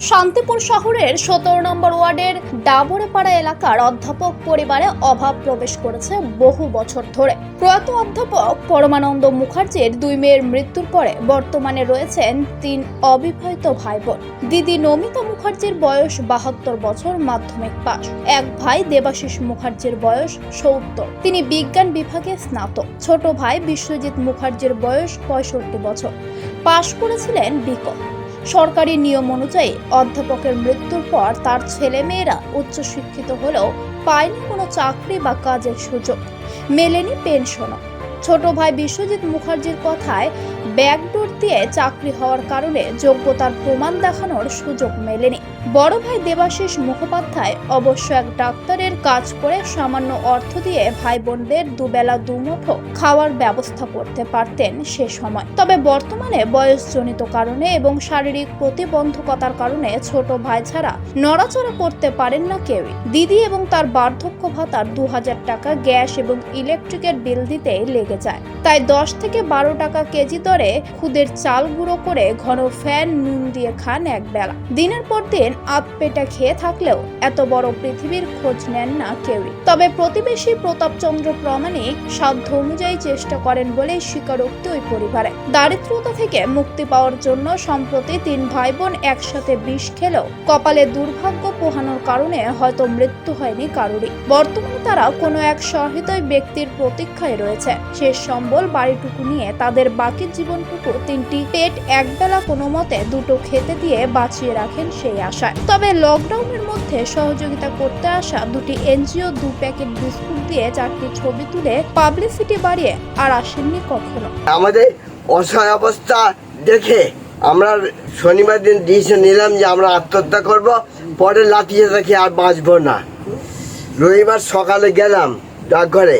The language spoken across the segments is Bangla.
শান্তিপুর শহরের সতেরো নম্বর ওয়ার্ডের ডাবরেপাড়া এলাকার অধ্যাপক পরিবারে অভাব প্রবেশ করেছে বহু বছর ধরে। প্রয়াত অধ্যাপক পরমানন্দ মুখার্জির দুই মেয়ের মৃত্যুর পরে বর্তমানে রয়েছেন তিন অবিবাহিত ভাই বোন দিদি নমিতা মুখার্জির বয়স বাহাত্তর বছর মাধ্যমিক পাস এক ভাই দেবাশিস মুখার্জির বয়স সত্তর। তিনি বিজ্ঞান বিভাগে স্নাতক। ছোট ভাই বিশ্বজিৎ মুখার্জির বয়স পঁয়ষট্টি বছর। পাশ করেছিলেন বিকম সরকারি নিয়ম অনুযায়ী অধ্যাপকের মৃত্যুর পর তার ছেলেমেয়েরা উচ্চশিক্ষিত হলেও পায়নি কোনো চাকরি বা কাজের সুযোগ। মেলেনি পেনশনও। ছোট ভাই বিশ্বজিৎ মুখার্জির কথায় ব্যাকডোর দিয়ে চাকরি হওয়ার কারণে যোগ্যতার প্রমাণ দেখানোর সুযোগ মেলেনি। বড় ভাই দেবাশিস মুখোপাধ্যায় অবশ্য এক ডাক্তারের কাজ করে সামান্য অর্থ দিয়ে ভাই বোনদের দুবেলা দুমুঠো খাওয়ার ব্যবস্থা করতে পারতেন সে সময়। তবে বর্তমানে বয়সজনিত কারণে এবং শারীরিক প্রতিবন্ধকতার কারণে ছোট ভাই ছাড়া নড়াচড়া করতে পারেন না কেউই। দিদি এবং তার বার্ধক্য ভাতার দু হাজার টাকা গ্যাস এবং ইলেকট্রিকের বিল দিতে লেগে যায়। তাই দশ থেকে বারো টাকা কেজি দরে খুদের চাল গুঁড়ো করে ঘন ফ্যান, নুন দিয়ে খান এক বেলা। দিনের পর দিন আপ পেটা খেয়ে থাকলেও এত বড় পৃথিবীর খোঁজ নেন না কেউই। তবে প্রতিবেশী প্রতাপচন্দ্র প্রমাণিক সাধ্য অনুযায়ী চেষ্টা করেন বলে স্বীকারোক্তি ওই পরিবারে। দারিদ্রতা থেকে মুক্তি পাওয়ার জন্য সম্প্রতি তিন ভাই বোন একসাথে বিষ খেলেও কপালে দুর্ভাগ্য পোহানোর কারণে হয়তো মৃত্যু হয়নি কারোরই। বর্তমানে তারা কোনো এক সহৃদয় ব্যক্তির প্রতীক্ষায় রয়েছে। শেষ সম্বল বাড়িটুকু নিয়ে তাদের বাকি জীবনটুকু তিনটি পেট একবেলা কোনো মতে দুটো খেতে দিয়ে বাঁচিয়ে রাখেন সেই আশায়। তবে লকডাউনের মধ্যে সহযোগিতা করতে আসা দুটি এনজিও দু প্যাকেট বিস্কুট দিয়ে চারটি ছবি তুলে পাবলিসিটি বাড়িয়ে আর আসেননি কখনো। আমাদের অসহায় অবস্থা দেখে আমরা শনিবার দিন ডিসিশন নিলাম যে আমরা আত্মহত্যা করব, পরে লাঠিয়ে দেখে আর বাঁচবো না। রবিবার সকালে গেলাম ডাকঘরে।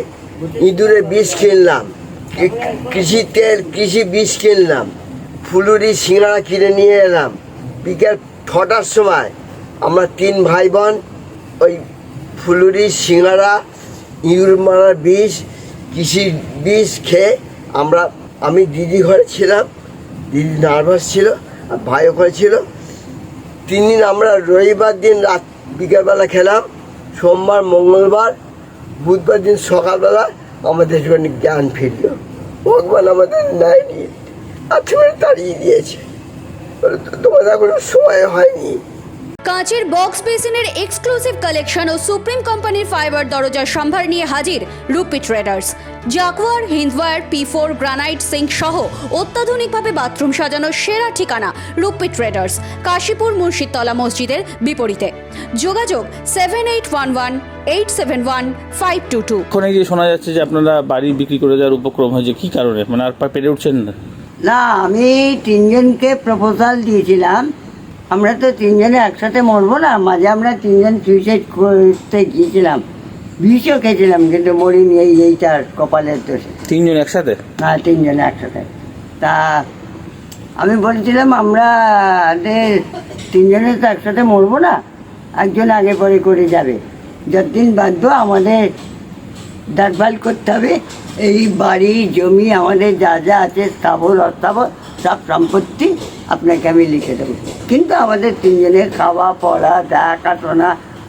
ইঁদুরে বিষ কিনলাম কৃষি তেল, কৃষি বিষ কিনলাম, ফুলুরি সিঙ্গারা কিনে নিয়ে এলাম। বিকেল ছটার সময় আমরা তিন ভাই বোন ওই ফুলুরি সিঙ্গারা ইঁদুর মারার বিষ, কৃষি বিষ খেয়ে আমরা, আমি দিদি ঘরে ছিলাম, দিদি নার্ভাস ছিল, আর ভাইও ঘরে ছিল। তিন দিন আমরা রবিবার দিন রাত বিকেলবেলা খেলাম, সোমবার, মঙ্গলবার বুধবার দিন সকালবেলা আমাদের জীবনে জ্ঞান ফিরল। ভগবান আমাদের নেয়নি সেখানে তাড়িয়ে দিয়েছে। বলে, "তো- তোমাদের কোনো সময় হয়নি। কাঁচের বক্স বেসিনের এক্সক্লুসিভ কালেকশন ও সুপ্রিম কোম্পানির ফাইবার দরজার সম্ভার নিয়ে হাজির Rupee traders Jaquar Hindware P four granite sink সহ অত্যাধুনিকভাবে বাথরুম সাজানোর সেরা ঠিকানা রুপি ট্রেডার্স কাশীপুর মুর্শিদতলা মসজিদের বিপরীতে। যোগাযোগ seven eight one one eight seven one five two two ওখানে গিয়ে শোনা যাচ্ছে যে আপনারা বাড়ি বিক্রি করে দেওয়ার উপক্রম হয়েছে কি কারণে? মানে আর পেরে উঠছেন না? না আমি তিনজনকে প্রপোজাল দিয়েছিলাম। আমরা তো তিনজনে একসাথে মরবো না মাঝে আমরা তিনজন সুইসাইড করতে গিয়েছিলাম। বিষও খেয়েছিলাম কিন্তু মরিনি এই এইটার কপালের দোষে। তিনজন একসাথে? হ্যাঁ তিনজনে একসাথে। তা আমি বলেছিলাম আমরা তিনজনে তো একসাথে মরবো না একজন আগে পরে করে যাবে। যতদিন বাধ্য আমাদের দেখভাল করতে হবে এই বাড়ি জমি আমাদের যা যা আছে স্থাবর অস্থাবর সব সম্পত্তি আপনাকে আমি লিখে দেবো। কিন্তু আমাদের তিনজনের খাওয়া পড়া দেখাশোনা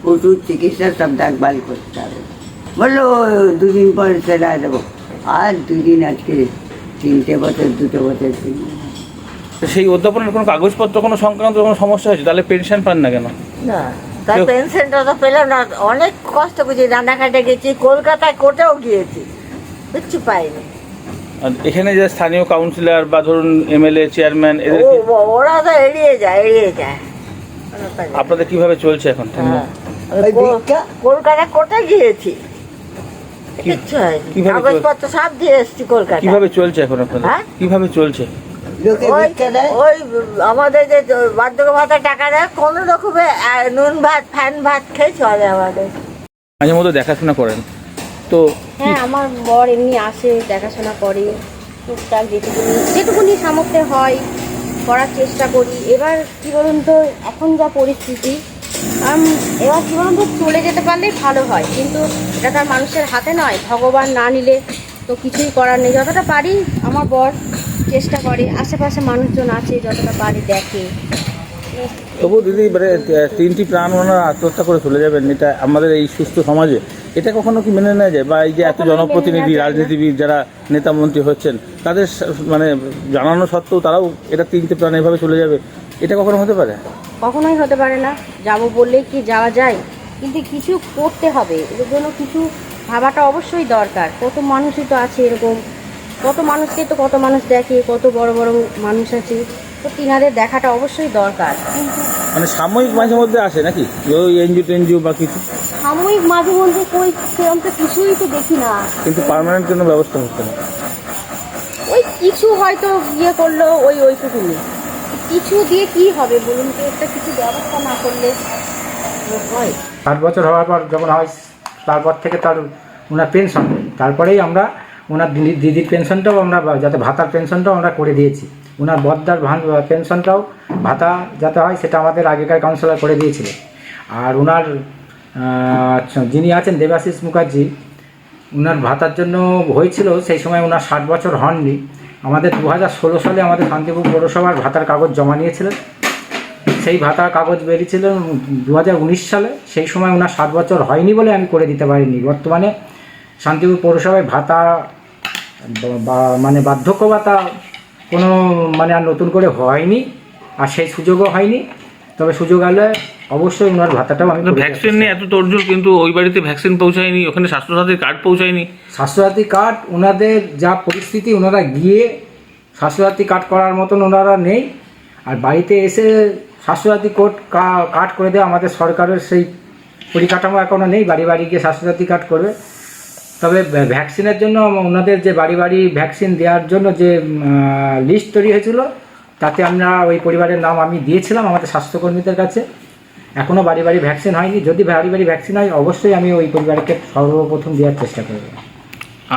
ওষুধ চিকিৎসা সব দেখভাল করতে হবে। বলল দুদিন পরে সেটা দেবো। আর দুদিন আজকে তিনটে বছর দুটো বছর তিন তো সেই অধ্যাপনের কোনো কাগজপত্র কোনো সংক্রান্ত কোনো সমস্যা হয়েছে? তাহলে পেনশন পান না কেন? না তার পেনশনটা তো পেলাম না। অনেক কষ্ট করছি রান্নাঘাটে গেছি কলকাতায় কোর্টেও গিয়েছি। কিচ্ছু পাইনি। এখানে যে স্থানীয় কাউন্সিলর বা ধরুন এমএলএ চেয়ারম্যান ও- ওরা তো এড়িয়ে যায় এড়িয়ে যায়। আপনাদের কীভাবে চলছে এখন? হ্যাঁ। কলকাতা কোর্টে গিয়েছি। কাগজপত্র সব দিয়ে এসছি কলকাতা কীভাবে চলছে এখন আপনাদের? হ্যাঁ? কীভাবে চলছে? ওই আমাদের যে বার্ধক্য ভাতা টাকা দেয় কোনো রকমে নুন ভাত ফ্যান ভাত খেয়ে চলে আমাদের। মাঝে মধ্যে দেখাশোনা করেন। তো হ্যাঁ আমার বর এমনি আসে, দেখাশোনা করে, টুকটাক যেটুকুনি যেটুকুনি সামর্থ্যে হয়, করার চেষ্টা করি। এবার কি বলুন তো, এখন যা পরিস্থিতি এবার কি বলুন তো, চলে যেতে পারলেই ভালো হয়। কিন্তু এটা তার মানুষের হাতে নয়, ভগবান না নিলে তো কিছুই করার নেই। যতটা পারি, আমার বর চেষ্টা করে, আশেপাশে মানুষজন আছে, যতটা পারি দেখে। তবু দিদি মানে তিনটি প্রাণ ওনারা আত্মহত্যা করে চলে যাবেন এটা আমাদের এই সুস্থ সমাজে। এটা কখনো কি মেনে নেওয়া যায়? বা এই যে এত জনপ্রতিনিধি। রাজনীতিবিদ যারা নেতা মন্ত্রী হচ্ছেন তাদের মানে জানানো সত্ত্বেও তারাও এটা তিনটে প্রাণ এভাবে চলে যাবে। এটা কখনো হতে পারে? কখনোই হতে পারে না। যাব বললেই কি যাওয়া যায়? কিন্তু কিছু করতে হবে। এর জন্য কিছু ভাবাটা অবশ্যই দরকার। কত মানুষই তো আছে এরকম। কত মানুষকে তো কত মানুষ দেখে কত বড় বড় মানুষ আছে। তো তিনাদের দেখাটা অবশ্যই দরকার। মানে সাময়িক মাঝে মধ্যে আসে নাকি? ওই এনজিও টেনজিও বা কিছু? সাময়িক মাঝে মধ্যে কই সেরকম তো কিছুই তো দেখি না। কিন্তু পার্মানেন্ট কোনো ব্যবস্থা হচ্ছে না। ওই কিছু হয়তো ইয়ে করল ওই ওইটুকুনি কিছু দিয়ে কি হবে বলুন তো? একটা কিছু ব্যবস্থা না করলে হয়। ষাট বছর হওয়ার পর যখন হয় তারপর থেকে তার ওনার পেনশন তারপরেই আমরা ওনার দিদি- দিদির পেনশনটাও আমরা যাতে ভাতার পেনশনটাও আমরা করে দিয়েছি। ওনার বদ্দার পেনশনটাও ভাতা যাতে হয় সেটা আমাদের আগেকার কাউন্সিলর করে দিয়েছিল। আর ওনার যিনি আছেন দেবাশিস মুখার্জি ওনার ভাতার জন্য হয়েছিল সেই সময় ওনার ষাট বছর হননি। আমাদের দু হাজার ষোলো সালে আমাদের শান্তিপুর পৌরসভার ভাতার কাগজ জমা নিয়েছিলেন। সেই ভাতার কাগজ বেরিয়েছিল দু হাজার উনিশ সালে। সেই সময় ওনার ষাট বছর হয়নি বলে আমি করে দিতে পারিনি। বর্তমানে শান্তিপুর পৌরসভায় ভাতা মানে বার্ধক্য ভাতা কোনো মানে আর নতুন করে হয়নি আর সেই সুযোগও হয়নি। তবে সুযোগ হলে অবশ্যই ওনার ভাতাটাও আমি ভ্যাকসিন নিয়ে এত তোড়জোড় কিন্তু ওই বাড়িতে ভ্যাকসিন পৌঁছায়নি ওখানে স্বাস্থ্যসাথীর কার্ড পৌঁছায়নি। স্বাস্থ্যসাথী কার্ড ওনাদের যা পরিস্থিতি ওনারা গিয়ে স্বাস্থ্যসাথী কার্ড করার মতন ওনারা নেই। আর বাড়িতে এসে স্বাস্থ্যসাথী কোড কার্ড করে দেওয়া আমাদের সরকারের সেই পরিকাঠামো এখনও নেই। বাড়ি বাড়ি গিয়ে স্বাস্থ্যসাথী কার্ড করবে। তবে ভ্যাকসিনের জন্য ওনাদের যে বাড়ি বাড়ি ভ্যাকসিন দেওয়ার জন্য যে লিস্ট তৈরি হয়েছিল তাতে আমরা ওই পরিবারের নাম আমি দিয়েছিলাম আমাদের স্বাস্থ্যকর্মীদের কাছে। এখনও বাড়ি বাড়ি ভ্যাকসিন হয়নি। যদি বাড়ি বাড়ি ভ্যাকসিন হয় অবশ্যই আমি ওই পরিবারকে সর্বপ্রথম দেওয়ার চেষ্টা করব।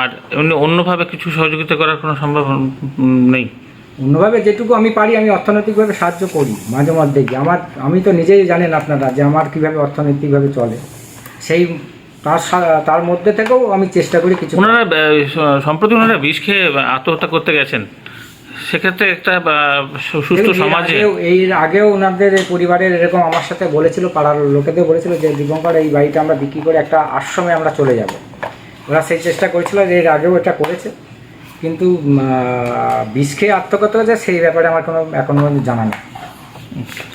আর অন্যভাবে কিছু সহযোগিতা করার কোনো সম্ভব নেই? অন্যভাবে যেটুকু আমি পারি আমি অর্থনৈতিকভাবে সাহায্য করি মাঝে মধ্যে গিয়ে আমার আমি তো নিজেই জানেন আপনারা যে আমার কীভাবে অর্থনৈতিকভাবে চলে। সেই তার তার মধ্যে থেকেও আমি চেষ্টা করি কিছু ওনারা সম্প্রতি ওনারা বিষ খেয়ে আত্মহত্যা করতে গেছেন। সেক্ষেত্রে একটা সুস্থ সমাজে এর আগেও ওনাদের এই পরিবারের এরকম আমার সাথে বলেছিল পাড়ার লোকেদের বলেছিল যে দীপঙ্কর এই বাড়িটা আমরা বিক্রি করে একটা আশ্রমে আমরা চলে যাব। ওরা সেই চেষ্টা করেছিল যে এর আগেও এটা করেছে। কিন্তু বিষ খেয়ে আত্মহত্যা করেছে সেই ব্যাপারে আমার কোনো এখনও জানা নেই।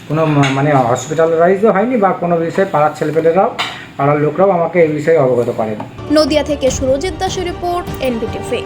কোনো মানে হসপিটালাইজও হয়নি বা কোনো বিষয়ে পাড়ার ছেলেপেলেরাও পাড়ার লোকরাও আমাকে এই বিষয়ে অবগত করেন। নদিয়া থেকে সুরজিৎ দাসের রিপোর্ট এনবিটিভি।